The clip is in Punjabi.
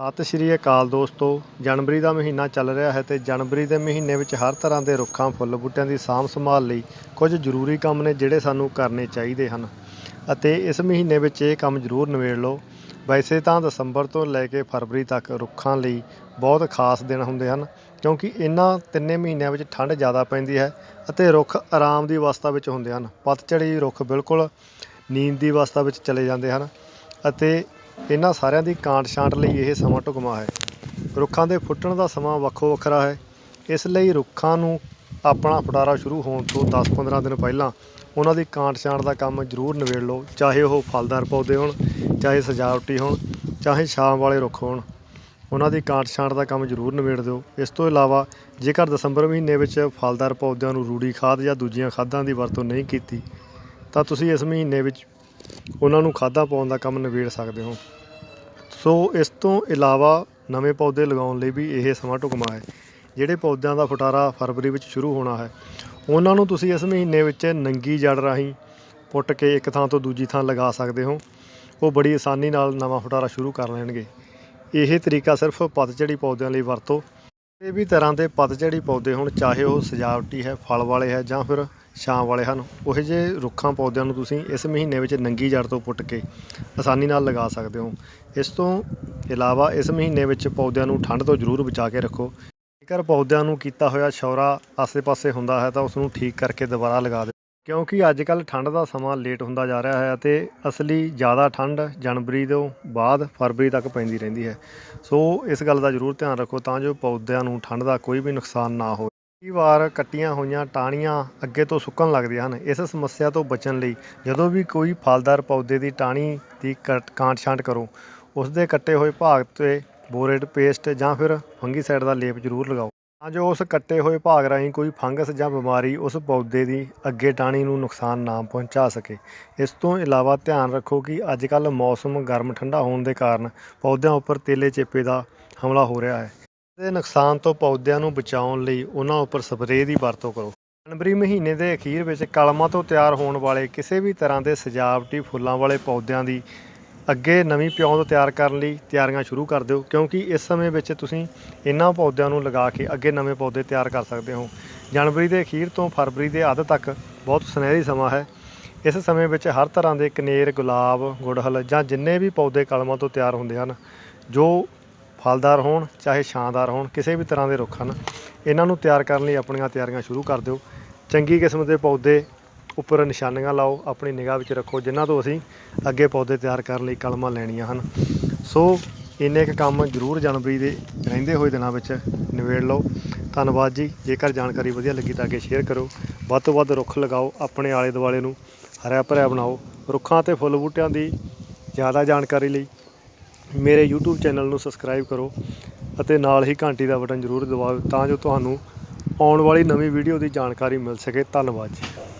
ਸਤਿ ਸ਼੍ਰੀ ਅਕਾਲ ਦੋਸਤੋ, ਜਨਵਰੀ ਦਾ ਮਹੀਨਾ ਚੱਲ ਰਿਹਾ ਹੈ ਤੇ ਜਨਵਰੀ ਦੇ ਮਹੀਨੇ ਵਿੱਚ ਹਰ ਤਰ੍ਹਾਂ ਦੇ ਰੁੱਖਾਂ, ਫੁੱਲ ਬੂਟਿਆਂ ਦੀ ਸਾਂਭ ਸੰਭਾਲ ਲਈ ਕੁਝ ਜ਼ਰੂਰੀ ਕੰਮ ਨੇ ਜਿਹੜੇ ਸਾਨੂੰ ਕਰਨੇ ਚਾਹੀਦੇ ਹਨ। ਅਤੇ ਇਸ ਮਹੀਨੇ ਵਿੱਚ ਇਹ ਕੰਮ ਜ਼ਰੂਰ ਨਿਬੇੜ ਲਓ। ਵੈਸੇ ਤਾਂ ਦਸੰਬਰ ਤੋਂ ਲੈ ਕੇ ਫਰਵਰੀ ਤੱਕ ਰੁੱਖਾਂ ਲਈ ਬਹੁਤ ਖਾਸ ਦਿਨ ਹੁੰਦੇ ਹਨ, ਕਿਉਂਕਿ ਇਹਨਾਂ ਤਿੰਨੇ ਮਹੀਨਿਆਂ ਵਿੱਚ ਠੰਡ ਜ਼ਿਆਦਾ ਪੈਂਦੀ ਹੈ ਅਤੇ ਰੁੱਖ ਆਰਾਮ ਦੀ ਅਵਸਥਾ ਵਿੱਚ ਹੁੰਦੇ ਹਨ। ਪਤਝੜੀ ਰੁੱਖ ਬਿਲਕੁਲ ਨੀਂਦ ਦੀ ਅਵਸਥਾ ਵਿੱਚ ਚਲੇ ਜਾਂਦੇ ਹਨ ਅਤੇ ਇਹਨਾਂ ਸਾਰਿਆਂ ਦੀ ਕਾਂਟ ਛਾਂਟ ਲਈ ਇਹ ਸਮਾਂ ਢੁਕਵਾਂ ਹੈ। ਰੁੱਖਾਂ ਦੇ ਫੁੱਟਣ ਦਾ ਸਮਾਂ ਵੱਖੋ ਵੱਖਰਾ ਹੈ। ਇਸ ਲਈ ਰੁੱਖਾਂ ਨੂੰ ਆਪਣਾ ਫੁਟਾਰਾ ਸ਼ੁਰੂ ਹੋਣ ਤੋਂ 10-15 ਦਿਨ ਪਹਿਲਾਂ ਉਹਨਾਂ ਦੀ ਕਾਂਟ ਛਾਂਟ ਦਾ ਕੰਮ ਜ਼ਰੂਰ ਨਿਬੇੜ ਲਓ। ਚਾਹੇ ਉਹ ਫਲਦਾਰ ਪੌਦੇ ਹੋਣ, ਚਾਹੇ ਸਜਾਵਟੀ ਹੋਣ, ਚਾਹੇ ਛਾਂ ਵਾਲੇ ਰੁੱਖ ਹੋਣ, ਉਹਨਾਂ ਦੀ ਕਾਂਟ ਛਾਂਟ ਦਾ ਕੰਮ ਜ਼ਰੂਰ ਨਿਬੇੜ ਦਿਓ। ਇਸ ਤੋਂ ਇਲਾਵਾ ਜੇਕਰ ਦਸੰਬਰ ਮਹੀਨੇ ਵਿੱਚ ਫਲਦਾਰ ਪੌਦਿਆਂ ਨੂੰ ਰੂੜੀ ਖਾਦ ਜਾਂ ਦੂਜੀਆਂ ਖਾਦਾਂ ਦੀ ਵਰਤੋਂ ਨਹੀਂ ਕੀਤੀ, ਤਾਂ ਤੁਸੀਂ ਇਸ ਮਹੀਨੇ ਵਿੱਚ ਉਹਨਾਂ ਨੂੰ ਖਾਦਾਂ ਪਾਉਣ ਦਾ ਕੰਮ ਨਿਬੇੜ ਸਕਦੇ ਹੋ। ਸੋ ਇਸ ਤੋਂ ਇਲਾਵਾ ਨਵੇਂ ਪੌਦੇ ਲਗਾਉਣ ਲਈ ਵੀ ਇਹ ਸਮਾਂ ਢੁਕਵਾਂ ਹੈ, ਜਿਹੜੇ ਪੌਦਿਆਂ ਦਾ ਫੁਟਾਰਾ ਫਰਵਰੀ ਵਿੱਚ ਸ਼ੁਰੂ ਹੋਣਾ ਹੈ। ਉਹਨਾਂ ਨੂੰ ਤੁਸੀਂ ਇਸ ਮਹੀਨੇ ਵਿੱਚ ਨੰਗੀ ਜੜ ਰਾਹੀਂ ਪੁੱਟ ਕੇ ਇੱਕ ਥਾਂ ਤੋਂ ਦੂਜੀ ਥਾਂ ਲਗਾ ਸਕਦੇ ਹੋ। ਉਹ ਬੜੀ ਆਸਾਨੀ ਨਾਲ ਨਵਾਂ ਫੁਟਾਰਾ ਸ਼ੁਰੂ ਕਰ ਲੈਣਗੇ। ਇਹ ਤਰੀਕਾ ਸਿਰਫ ਪਤਝੜੀ ਪੌਦਿਆਂ ਲਈ ਵਰਤੋ। ਇਹ ਵੀ ਤਰ੍ਹਾਂ ਦੇ ਪਤਝੜੀ ਪੌਦੇ ਹੋਣ, ਚਾਹੇ ਉਹ ਸਜਾਵਟੀ ਹੈ, ਫਲ ਵਾਲੇ ਹੈ ਜਾਂ ਫਿਰ ਛਾਂ ਵਾਲੇ ਹਨ। ਉਹ ਜਿਹੇ ਰੁੱਖਾਂ ਪੌਦਿਆਂ ਨੂੰ ਤੁਸੀਂ ਇਸ ਮਹੀਨੇ ਵਿੱਚ ਨੰਗੀ ਜੜ ਤੋਂ ਪੁੱਟ ਕੇ ਆਸਾਨੀ ਨਾਲ ਲਗਾ ਸਕਦੇ ਹੋ। ਇਸ ਤੋਂ ਇਲਾਵਾ ਇਸ ਮਹੀਨੇ ਵਿੱਚ ਪੌਦਿਆਂ ਨੂੰ ਠੰਡ ਤੋਂ ਜ਼ਰੂਰ ਬਚਾ ਕੇ ਰੱਖੋ। ਜੇਕਰ ਪੌਦਿਆਂ ਨੂੰ ਕੀਤਾ ਹੋਇਆ ਸ਼ੌਰਾ ਆਸੇ-ਪਾਸੇ ਹੁੰਦਾ ਹੈ ਤਾਂ ਉਸ ਨੂੰ ਠੀਕ ਕਰਕੇ ਦੁਬਾਰਾ ਲਗਾ ਦਿਓ। ਕਿਉਂਕਿ ਅੱਜ ਕੱਲ੍ਹ ਠੰਡ ਦਾ ਸਮਾਂ ਲੇਟ ਹੁੰਦਾ ਜਾ ਰਿਹਾ ਹੈ ਅਤੇ ਅਸਲੀ ਜ਼ਿਆਦਾ ਠੰਡ ਜਨਵਰੀ ਤੋਂ ਬਾਅਦ ਫਰਵਰੀ ਤੱਕ ਪੈਂਦੀ ਰਹਿੰਦੀ ਹੈ। ਸੋ ਇਸ ਗੱਲ ਦਾ ਜ਼ਰੂਰ ਧਿਆਨ ਰੱਖੋ ਤਾਂ ਜੋ ਪੌਦਿਆਂ ਨੂੰ ਠੰਡ ਦਾ ਕੋਈ ਵੀ ਨੁਕਸਾਨ ਨਾ ਹੋਵੇ। ਕਈ ਵਾਰ ਕੱਟੀਆਂ ਹੋਈਆਂ ਟਾਹਣੀਆਂ ਅੱਗੇ ਤੋਂ ਸੁੱਕਣ ਲੱਗਦੀਆਂ ਹਨ। ਇਸ ਸਮੱਸਿਆ ਤੋਂ ਬਚਣ ਲਈ ਜਦੋਂ ਵੀ ਕੋਈ ਫਲਦਾਰ ਪੌਦੇ ਦੀ ਟਾਹਣੀ ਦੀ ਕੱਟ- ਕਾਂਟ ਛਾਂਟ ਕਰੋ, ਉਸ ਦੇ ਕੱਟੇ ਹੋਏ ਭਾਗ ਤੇ ਬੋਰੇਟ ਪੇਸਟ ਜਾਂ ਫਿਰ ਫੰਗੀਸਾਈਡ ਦਾ ਲੇਪ ਜ਼ਰੂਰ ਲਗਾਓ। ਤਾਂ ਜੋ ਉਸ ਕੱਟੇ ਹੋਏ ਭਾਗ ਰਾਹੀਂ ਕੋਈ ਫੰਗਸ ਜਾਂ ਬਿਮਾਰੀ ਉਸ ਪੌਦੇ ਦੀ ਅੱਗੇ ਟਾਹਣੀ ਨੂੰ ਨੁਕਸਾਨ ਨਾ ਪਹੁੰਚਾ ਸਕੇ। ਇਸ ਤੋਂ ਇਲਾਵਾ ਧਿਆਨ ਰੱਖੋ ਕਿ ਅੱਜ ਕੱਲ੍ਹ ਮੌਸਮ ਗਰਮ ਠੰਡਾ ਹੋਣ ਦੇ ਕਾਰਨ ਪੌਦਿਆਂ ਉੱਪਰ ਤੇਲੇ ਚੇਪੇ ਦਾ ਹਮਲਾ ਹੋ ਰਿਹਾ ਹੈ। ਦੇ ਨੁਕਸਾਨ ਤੋਂ ਪੌਦਿਆਂ ਨੂੰ ਬਚਾਉਣ ਲਈ ਉਹਨਾਂ ਉੱਪਰ ਸਪਰੇਅ ਦੀ ਵਰਤੋਂ ਕਰੋ। ਜਨਵਰੀ ਮਹੀਨੇ ਦੇ ਅਖੀਰ ਵਿੱਚ ਕਲਮਾਂ ਤੋਂ ਤਿਆਰ ਹੋਣ ਵਾਲੇ ਕਿਸੇ ਵੀ ਤਰ੍ਹਾਂ ਦੇ ਸਜਾਵਟੀ ਫੁੱਲਾਂ ਵਾਲੇ ਪੌਦਿਆਂ ਦੀ ਅੱਗੇ ਨਵੀਂ ਪਿਉਂਦ ਤਿਆਰ ਕਰਨ ਲਈ ਤਿਆਰੀਆਂ ਸ਼ੁਰੂ ਕਰ ਦਿਓ, ਕਿਉਂਕਿ ਇਸ ਸਮੇਂ ਵਿੱਚ ਤੁਸੀਂ ਇਹਨਾਂ ਪੌਦਿਆਂ ਨੂੰ ਲਗਾ ਕੇ ਅੱਗੇ ਨਵੇਂ ਪੌਦੇ ਤਿਆਰ ਕਰ ਸਕਦੇ ਹੋ। ਜਨਵਰੀ ਦੇ ਅਖੀਰ ਤੋਂ ਫਰਵਰੀ ਦੇ ਅੱਧ ਤੱਕ ਬਹੁਤ ਸੁਨਹਿਰੀ ਸਮਾਂ ਹੈ। ਇਸ ਸਮੇਂ ਵਿੱਚ ਹਰ ਤਰ੍ਹਾਂ ਦੇ ਕਨੇਰ, ਗੁਲਾਬ, ਗੁੜਹਲ ਜਾਂ ਜਿੰਨੇ ਵੀ ਪੌਦੇ ਕਲਮਾਂ ਤੋਂ ਤਿਆਰ ਹੁੰਦੇ ਹਨ, ਜੋ ਫਲਦਾਰ ਹੋਣ, ਚਾਹੇ ਛਾਂਦਾਰ ਹੋਣ, ਕਿਸੇ ਵੀ ਤਰ੍ਹਾਂ ਦੇ ਰੁੱਖ ਹਨ, ਇਹਨਾਂ ਨੂੰ ਤਿਆਰ ਕਰਨ ਲਈ ਆਪਣੀਆਂ ਤਿਆਰੀਆਂ ਸ਼ੁਰੂ ਕਰ ਦਿਓ। ਚੰਗੀ ਕਿਸਮ ਦੇ ਪੌਦੇ ਉੱਪਰ ਨਿਸ਼ਾਨੀਆਂ ਲਾਓ, ਆਪਣੀ ਨਿਗਾਹ ਵਿੱਚ ਰੱਖੋ, ਜਿਨ੍ਹਾਂ ਤੋਂ ਅਸੀਂ ਅੱਗੇ ਪੌਦੇ ਤਿਆਰ ਕਰਨ ਲਈ ਕਲਮਾਂ ਲੈਣੀਆਂ ਹਨ। ਸੋ, ਇੰਨੇ ਕੁ ਕੰਮ ਜ਼ਰੂਰ ਜਨਵਰੀ ਦੇ ਰਹਿੰਦੇ ਹੋਏ ਦਿਨਾਂ ਵਿੱਚ ਨਿਬੇੜ ਲਓ। ਧੰਨਵਾਦ ਜੀ। ਜੇਕਰ ਜਾਣਕਾਰੀ ਵਧੀਆ ਲੱਗੀ ਤਾਂ ਅੱਗੇ ਸ਼ੇਅਰ ਕਰੋ। ਵੱਧ ਤੋਂ ਵੱਧ ਰੁੱਖ ਲਗਾਓ, ਆਪਣੇ ਆਲੇ ਦੁਆਲੇ ਨੂੰ ਹਰਿਆ ਭਰਿਆ ਬਣਾਓ। ਰੁੱਖਾਂ ਤੇ ਫੁੱਲ ਬੂਟਿਆਂ ਦੀ ਜ਼ਿਆਦਾ ਜਾਣਕਾਰੀ ਲਈ ਮੇਰੇ YouTube ਚੈਨਲ ਨੂੰ ਸਬਸਕ੍ਰਾਈਬ ਕਰੋ ਅਤੇ ਨਾਲ ਹੀ ਘੰਟੀ ਦਾ ਬਟਨ ਜ਼ਰੂਰ ਦਬਾਓ ਤਾਂ ਜੋ ਤੁਹਾਨੂੰ ਆਉਣ ਵਾਲੀ ਨਵੀਂ ਵੀਡੀਓ ਦੀ ਜਾਣਕਾਰੀ ਮਿਲ ਸਕੇ। ਧੰਨਵਾਦ ਜੀ।